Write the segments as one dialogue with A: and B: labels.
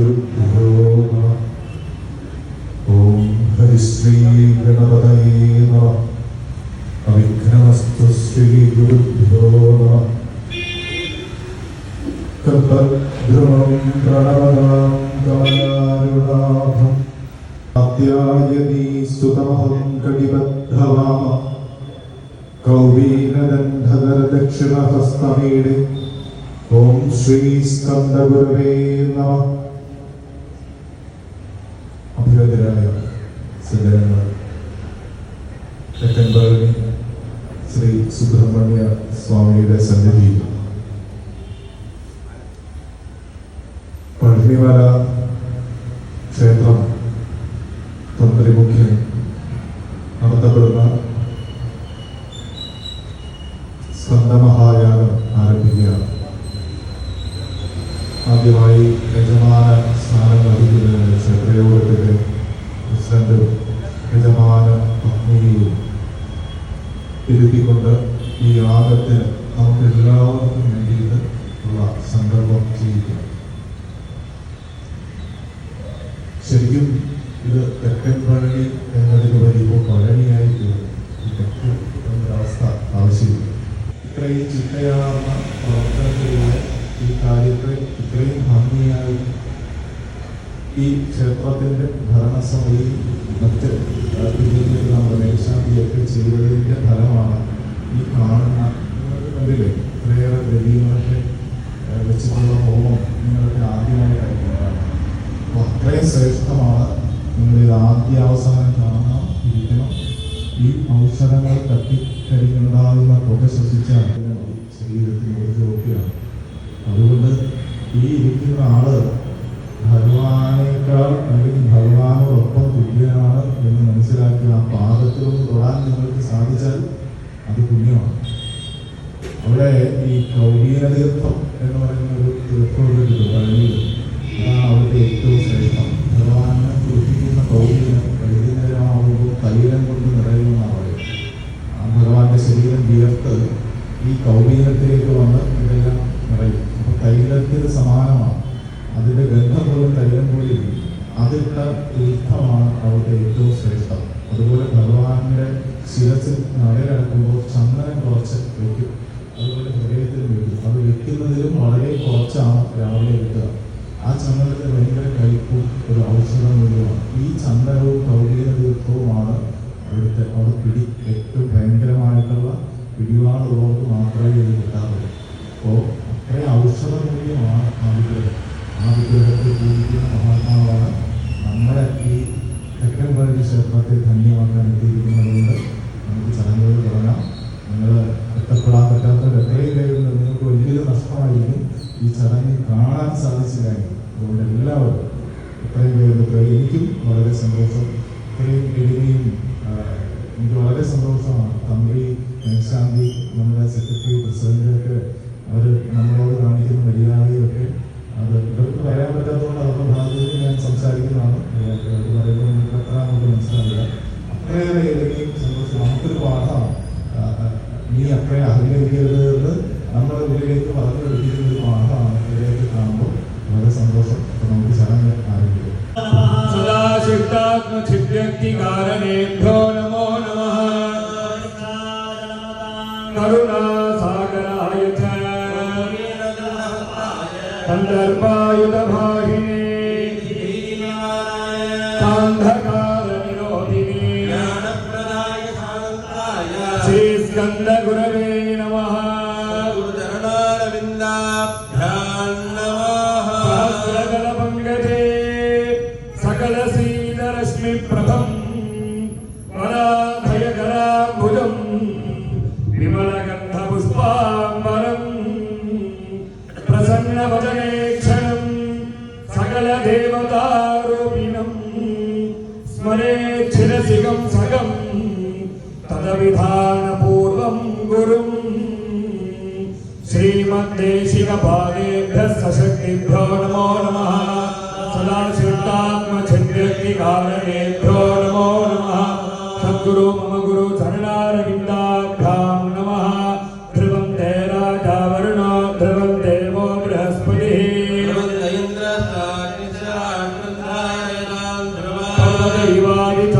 A: ॐ हरिश्रीगणपतये नमः अविघ्नमस्तु श्रीगुरुभ्यो नमः कर्तद्रुमं प्रणवदां कमलारुणाभम् अत्यायनी सुतमहं कटिबद्धवाम कौबीनदण्डधरदक्षिणहस्तमीडे ॐ श्रीस्कन्दगुरवे नमः അഭിനന്ദനായ സജ്ജനങ്ങൾ തെക്കൻപഴനി ശ്രീ സുബ്രഹ്മണ്യ സ്വാമിയുടെ സന്നിധിയിൽ പഴനിമല ക്ഷേത്രം തന്ത്രി മുഖ്യൻ നടത്തപ്പെടുന്ന ശരിക്കും ഇത് തെക്കൻ പഴനി എന്നതിലുപരി ഇപ്പോൾ പഴനിയായി തെക്ക് എന്നൊരവസ്ഥ ആവശ്യമില്ല. ഇത്രയും ചിട്ടയാർന്ന പ്രവർത്തനത്തിലൂടെ ഈ കാര്യത്തെ ഇത്രയും ഭംഗിയായി ഈ ക്ഷേത്രത്തിന്റെ ഭരണസമിതി മറ്റ് പിന്നീട് നമ്മുടെ മേൽശാന്തിയൊക്കെ ചെയ്തതിന്റെ ഫലമാണ് ഈ കാണുന്ന ഔഷധങ്ങൾ തട്ടിക്കരിഞ്ഞുണ്ടാകുന്ന പുക ശ്വസിച്ചാൽ ശരീരത്തിന് ഒരു ഊർജമൊക്കെയാണ് അതുകൊണ്ട് ഈ ഇരിക്കുന്ന ആൾ ഭഗവാനേക്കാൾ അല്ലെങ്കിൽ ഭഗവാനോടൊപ്പം തുല്യനാണ് എന്ന് മനസ്സിലാക്കി ആ പാദത്തിലൊന്ന് തൊടാൻ നിങ്ങൾക്ക് സാധിച്ചാൽ അത് പുണ്യമാണ്. അവിടെ ഈ കൗടീന തീർത്ഥം എന്ന് പറയുന്ന ഒരു തീർത്ഥമുണ്ട് പഴനിയിൽ അതാണ് അവിടുത്തെ ഏറ്റവും ശ്രേഷ്ഠം. ഭഗവാനെ കുറിപ്പിക്കുന്ന കൗടീനം വൈകുന്നേരമാകുമ്പോൾ തൈലം കൊണ്ട് നിറയുമെന്നാണ് പറയുന്നത് ആ ഭഗവാന്റെ ശരീരം വിയർത്ത് ഈ കൗപീനത്തിലേക്ക് വന്ന് ഇതെല്ലാം നിറയും. അപ്പൊ തൈലത്തിന് സമാനമാണ്. അതിന്റെ ഗന്ധം പോലും തൈലം കൂടി അതിട്ട തീർത്ഥമാണ് അവിടുത്തെ ഏറ്റവും ശ്രേഷ്ഠം. അതുപോലെ ഭഗവാന്റെ ശിരസിൽ നടയിലടക്കുമ്പോൾ ചന്ദനം കുറച്ച് വയ്ക്കും അതുപോലെ ഹൃദയത്തിൽ വയ്ക്കും അത് വെക്കുന്നതിലും വളരെ കുറച്ചാണ് രാവിലെ വെക്കുക. ആ ചന്ദനത്തിന് ഭയങ്കര കഴിപ്പും ഒരു ഔഷധ മൂല്യമാണ്. ഈ ചന്ദനവും കൗരീന തീർത്ഥവുമാണ് അവിടുത്തെ അവിടെ പിടി ഈ ചടങ്ങ് കാണാൻ സാധിച്ചില്ലെങ്കിൽ അതുകൊണ്ട് എല്ലാവരും ഇത്രയും പേരുടെ പേര് എനിക്കും വളരെ സന്തോഷം. ഇത്രയും എളിമയും എനിക്ക് വളരെ സന്തോഷമാണ്. തന്ത്രി മേൽശാന്തി നമ്മുടെ സെക്രട്ടറി പ്രസിഡന്റൊക്കെ അവർ നമ്മളോട് കാണിക്കുന്ന മര്യാദയൊക്കെ അത് ഇവർക്ക് പറയാൻ പറ്റാത്തതുകൊണ്ട് അവരുടെ ഭാഗത്ത് ഞാൻ സംസാരിക്കുന്നതാണ്. അത് പറയുമ്പോൾ നിങ്ങൾക്ക് അത്ര നമുക്ക് മനസ്സിലാവില്ല. അത്രയേറെ എളിമയും സന്തോഷം. നമുക്കൊരു പാഠമാണ്. നീ അത്രയും അഹങ്കരിക്കരുത്
B: शक्ति शक्तिकारणे
C: 岩人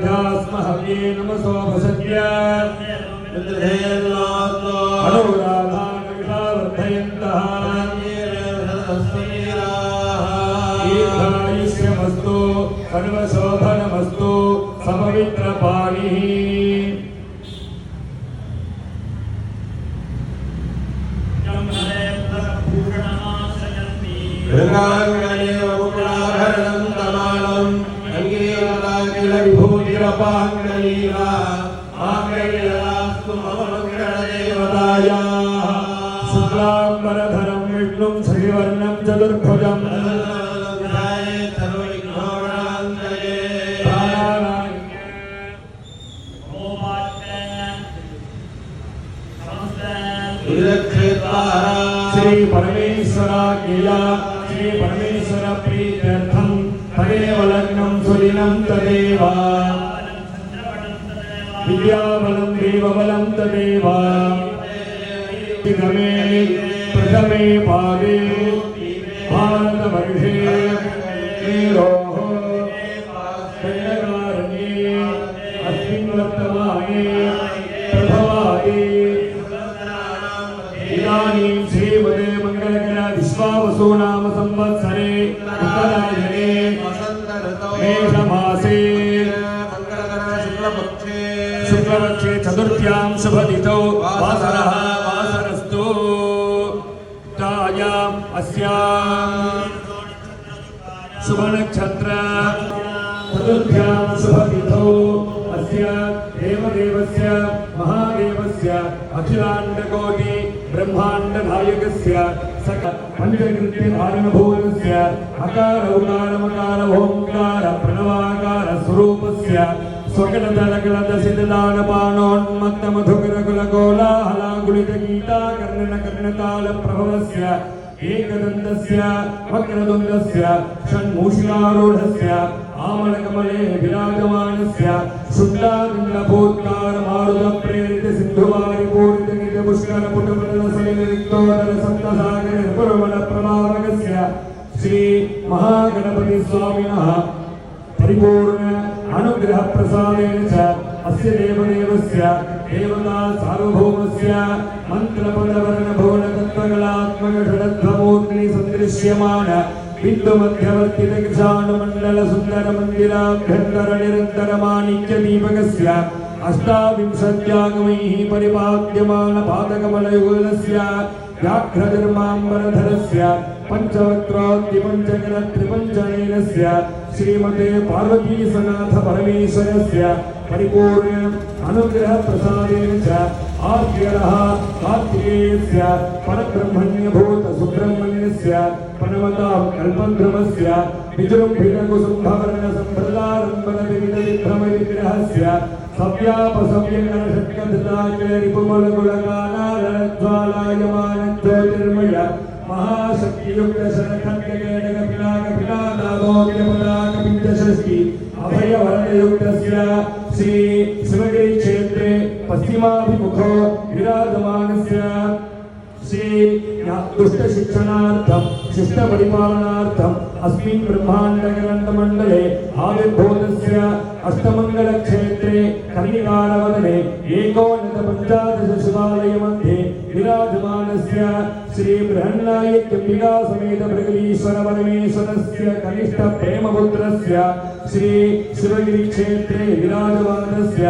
C: अभ्यास्महव्ये नमसो भसत्या अनुराधाकविषावर्धयन्तः दीर्घायुष्यमस्तु सर्वशोभनमस्तु
B: समवित्रपाणिः। Good night.
C: शुक्लाम्बरधरं विष्णुं श्रीवर्णं चतुर्भुजम्। श्री परमेश्वराज्ञया श्री परमेश्वर प्रीत्यर्थं तदेव लग्नं सुदिनं तदेव। विद्याबलं देवबलं तदेव। प्रथमे प्रथमे पादे भारतवर्षे मेरोः दण्डकारण्ये अस्मिन् वर्तमाने प्रभवादे इदानीं श्रीमते मङ्गलकरा विश्वावसु नाम संवत्सरे उत्तरायणे मेषमासे शुक्लपक्षे चतुर्थ्यां शुभतिथौ वासरः अस्यां शुभनक्षत्र चतुर्थ्यां शुभतिथौ अस्य देवदेवस्य महादेवस्य अखिलाण्डकोटि ब्रह्माण्डनायकस्य सक पञ्चकृत्यकारणभूतस्य अकार उकार मकार ओङ्कार प्रणवाकार स्वरूपस्य स्वकलदलकलदशिदलानपाणोन्मत्त मधुकरकुलकोलाहलाकुलित गीता कर्णनकर्णताल प्रभवस्य एकदन्तस्य वक्रतुण्डस्य षण्मूषिकारूढस्य आमलकमले विराजमानस्य शुक्लाकुण्डभूत्कारमारुतप्रेरित सिन्धुवारिपूरितगित पुष्कर पुटपटलशैलरिक्तोदर सप्तसागर पुरवण प्रभावकस्य श्री महागणपति स्वामिनः परिपूर्ण अनुग्रह प्रसादेन च अस्य देवदेवस्य देवता పంచవక్త్రాంతిపంచగల త్రిపంచనైనస్య శ్రీమతే పార్వతీసనాథ పరమేశ్వరస్య పరిపూర్ణ అనుగ్రహ ప్రసాదేన చ ఆద్యరః కార్తికేయస్య పరబ్రహ్మణ్యభూత సుబ్రహ్మణ్యస్య ప్రణవతాం కల్పద్రవస్య విజృంభిణకుసుంభవర్ణ సంప్రదారంభరవిగ్రహస్య సవ్యాపసవ్యకర్షట్కృతాయ రిపుమలగుళగానారజ్వాలాయమాన జ్యోతిర్మయ మహాశక్తియుక్త సనకందగేణ కపిలా కపిలా దాదో విలపలా కపించస్తి అభయవరయుక్త శ్రీ శివగిరి క్షేత్రే పశ్చిమాభిముఖ విరాజమానస్య శ్రీ దుష్ట శిక్షణార్థం శిష్ట పరిపాలనార్థం అస్మిన్ బ్రహ్మాండ గ్రంథమండలే ఆవిర్భూతస్య అష్టమంగళ క్షేత్రే కన్నికారవదనే ఏకోన్నత పంచాదశ శివాలయ మధ్యే విరాజమానస్య శ్రీ బ్రహ్మణాయ త్యంబికా సమేత ప్రగలీశ్వర పరమేశ్వరస్య కనిష్ట ప్రేమపుత్రస్య శ్రీ శివగిరి క్షేత్రే విరాజమానస్య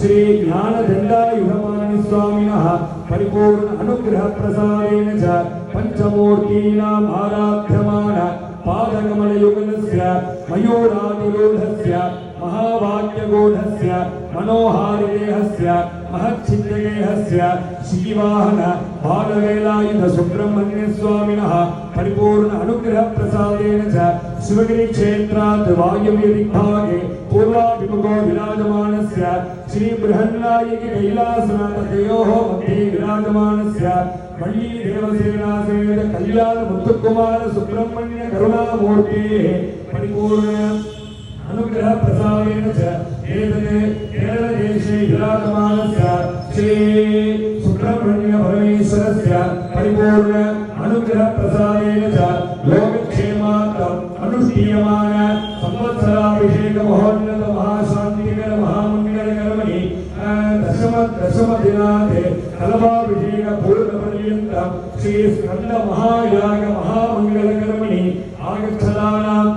C: శ్రీ జ్ఞానదండాయుధమాని స్వామినః పరిపూర్ణ అనుగ్రహ ప్రసాదేన చ పంచమూర్తీనాం ఆరాధ్యమాన పాదకమలయుగలస్య మయూరాదిరోధస్య మహావాక్యగోధస్య మనోహారిదేహస్య च पञ्चमूर्तीनाम् आराध्यमान पादकमलयुगलस्य मयूरादिरूढस्य महावाक्यगूढस्य मनोहारिदेहस्य महच्छिद्रगेहस्य श्रीवाहन बालवेलायुध सुब्रह्मण्यस्वामिनः परिपूर्ण अनुग्रहप्रसादेन च शिवगिरिक्षेत्रात् वायुव्यदिग्भागे पूर्वाभिमुखो विराजमानस्य श्रीबृहन्नायकि कैलासनाथयोः मध्ये विराजमानस्य मयि देवसेनासमेत कल्याण मुत्तुकुमार అనుగ్రహ ప్రసాదేన చ ఏతనే కేరళ దేశే విరాజమానస్య శ్రీ సుబ్రహ్మణ్య పరమేశ్వరస్య పరిపూర్ణ అనుగ్రహ ప్రసాదేన చ లోకక్షేమార్థం అనుష్ఠీయమాన సంవత్సరాభిషేక మహోన్నత మహాశాంతికర మహామంగళ కర్మణి దశమ దశమ దినాంతే కలవాభిషేక పూర్ణ పర్యంతం శ్రీ స్కంద మహాయాగ మహామంగళ కర్మణి ఆగచ్చదానాం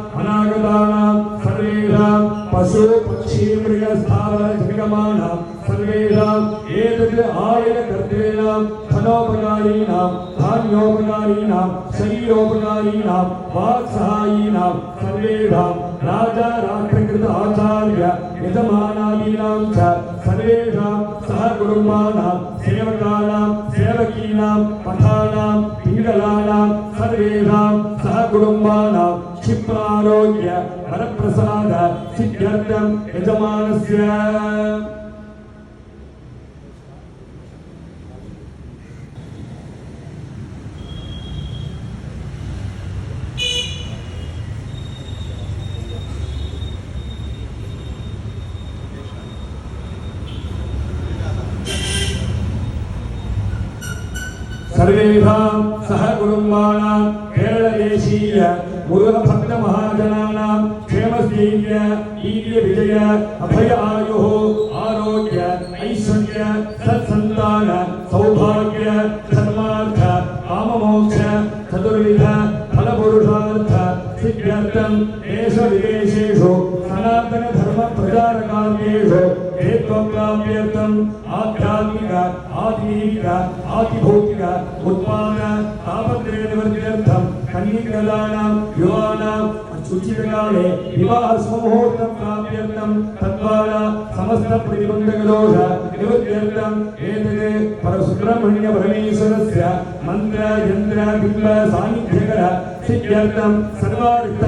C: பசு பட்சீமிருக ஸ்தாவர ஜகமானாம் சர்வேஷாம் ஏதத் ஆயன கர்த்திரேணாம் தனோபகாரீணாம் தானியோபகாரீணாம் சரீரோபகாரீணாம் வாக்சஹாயீணாம் சர்வேஷாம் ராஜா ராஷ்டிரகிருத ஆச்சாரிய யஜமானாதீனாம் ச சர்வேஷாம் சககுருமானாம் சேவகானாம் சேவகீனாம் பதானாம் பிங்களானாம் சர்வேஷாம் சககுருமானாம் सहकुटुम्बानां क्षिप्रारोग्य वरप्रसाद सिद्ध्यर्थं यजमानस्य सर्वेषां सहकुटुम्बानां केरळदेशीय मुरुगभक्तमहाजनानां क्षेमस्थैर्य ईर्यविजय अभय आयुः आरोग्य ऐश्वर्य सत्सन्तान सौभाग्य धर्मार्थ काममोक्ष चतुर्विध फलपुरुषार्थ सिद्ध्यर्थं देशविदेशेषु सनातनधर्मप्रचारकार्येषु हेत्वप्राप्यर्थम् आध्यात्मिक आधीनिक आदिभौतिक उत्पाद కన్యకలానాం యువానాం శుచిర్గానే వివాహ సమూహూర్తం ప్రాప్యర్థం తద్వార సమస్త ప్రతిబంధకదోష నివృత్యర్థం ఏతదే పరసుబ్రహ్మణ్య పరమేశ్వరస్య మంత్ర యంత్ర బింబ సాన్నిధ్యకర సిద్ధ్యర్థం సర్వార్థ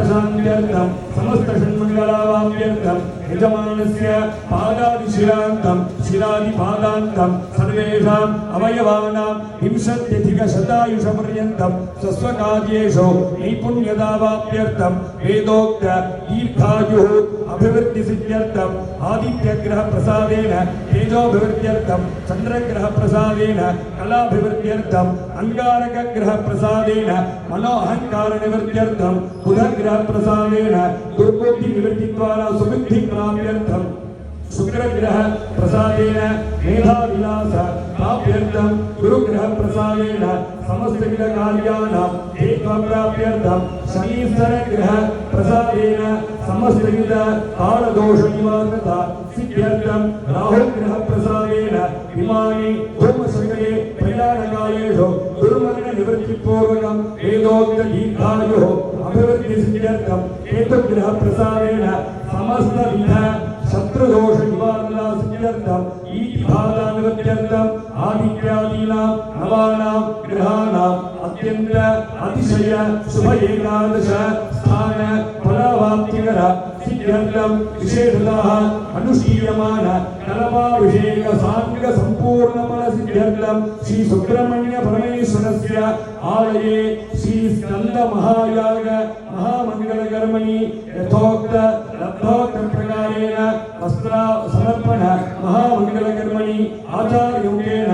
C: సమస్త షణ్మంగళావాప్యర్థం यजमानस्य पादादिशिरान्तं शिरादिपादान्तं सर्वेषाम् अवयवानां विंशत्यधिकशतायुषपर्यन्तं स्वस्वकार्येषु नैपुण्यतावाप्यर्थं वेदोक्त दीर्घायुः अभिवृद्धिसिद्ध्यर्थम् आदित्यग्रहप्रसादेन तेजोभिवृद्ध्यर्थं चन्द्रग्रहप्रसादेन कलाभिवृद्ध्यर्थम् अङ्गारकग्रहप्रसादेन मनोऽहङ्कारनिवृत्त्यर्थं बुधग्रहप्रसादेन दुर्बुद्धिनिवृत्तिद्वारा सुबुद्धिप्राप्त्यर्थं शुक्रग्रह प्रसादेन मेधाविलास प्राप्यर्थं गुरुग्रह प्रसादेन समस्तविध कार्याणां हेत्वप्राप्यर्थं शनीश्वर ग्रह प्रसादेन समस्तविध कालदोष निवारणता सिद्ध्यर्थं राहुग्रह प्रसादेन इमानि धूमशकले प्रयाणकालेषु दुर्मरण निवृत्तिपूर्वकं वेदोक्त दीर्घायुः अभिवृद्धिसिद्ध्यर्थं हेतुग्रह
D: സമസ്ത വിധ ശത്രുദോഷ നിവാരണാർത്ഥം
B: ഈതിഭാഗാനുഗത്യർത്ഥം ആദിത്യാദീനാം നവാനാം ഗ്രഹാണാം അത്യന്ത
D: അതിശയ ശുഭ ഏകാദശ
B: സ്ഥാന
C: ഫലവാപ്തികര சித்திரந்தம் விசேஷதாக அனுசீயமான கலபாபிஷேக சாத்விக
D: சம்பூர்ணமன சித்திரந்தம் ஸ்ரீ சுப்பிரமணிய
B: பரமேஸ்வரஸ்ய ஆலயே ஸ்ரீ ஸ்கந்த மகாயாக மகாமங்களகர்மணி யதோக்த லப்தோக்த பிரகாரேன வஸ்திர சமர்ப்பண மகாமங்களகர்மணி ஆச்சாரியோகேன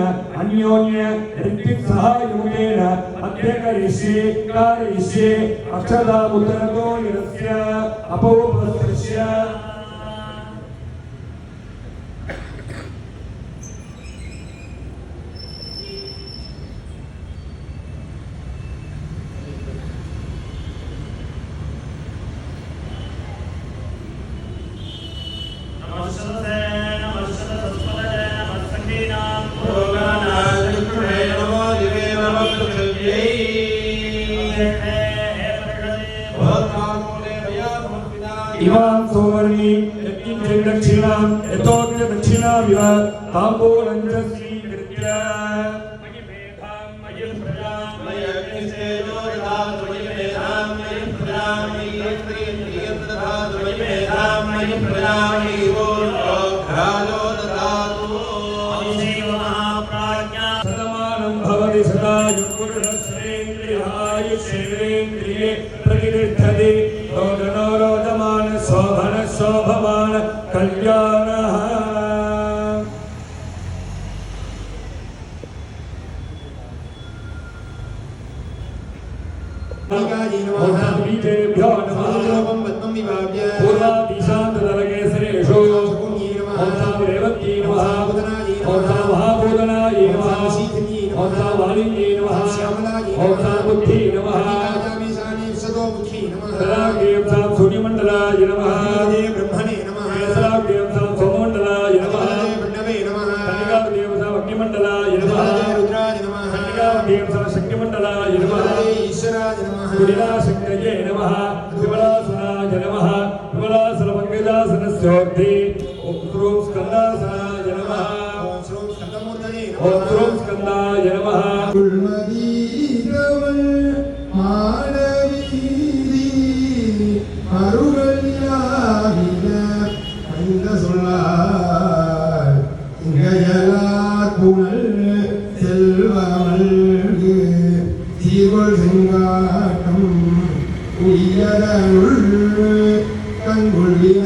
B: അന്യോന്യ ഋതിസഹായൂനേന അധ്യകരിഷേ കാരിഷേ അക്ഷതാമുദ്രഗോ
D: യസ്യ അപൗപസ്യ
C: விழாவில தாம்போலஞ்ச ஸ்ரீகிருத்திய प्रतिष्ठति शोभन शोभमान कल्याण
E: محمد செங்காட்டம்
C: உயரருள் தங்குழிய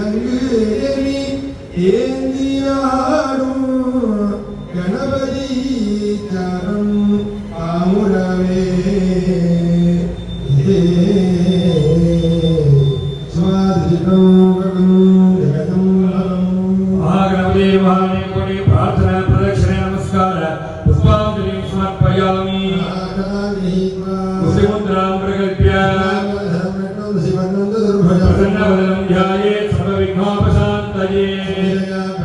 C: Hare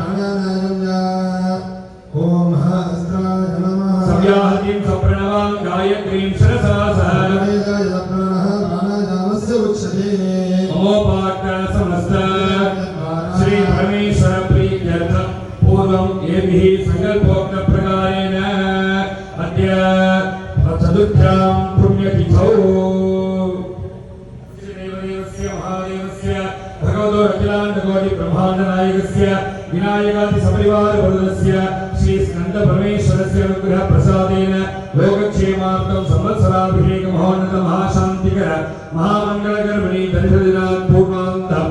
C: అనుగ్రహ ప్రసాదేన లోకక్షేమార్థం సంవత్సరాభిషేక మహోన్నత మహాశాంతికర మహామంగళగర్భిణి దర్శదినాత్ పూర్ణాంతం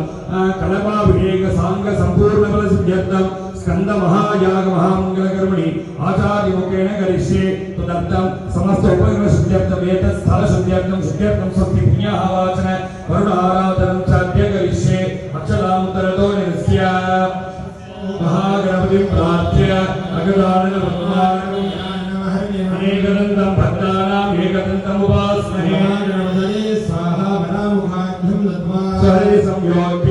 C: కలపాభిషేక సాంగ సంపూర్ణ ఫల సిద్ధ్యర్థం స్కంద మహాయాగ మహామంగళకర్మణి ఆచార్య ముఖేణ కరిష్యే తదర్థం సమస్త ఉపగ్రహ శుద్ధ్యర్థం ఏతత్ స్థల శుద్ధ్యర్థం శుద్ధ్యర్థం స్వస్తి పుణ్యాహ వాచన వరుణ ఆరాధనం చాద్య
E: కరిష్యే నిరస్య. మహాగణపతిం
C: ప్రార్థ్య. संयोग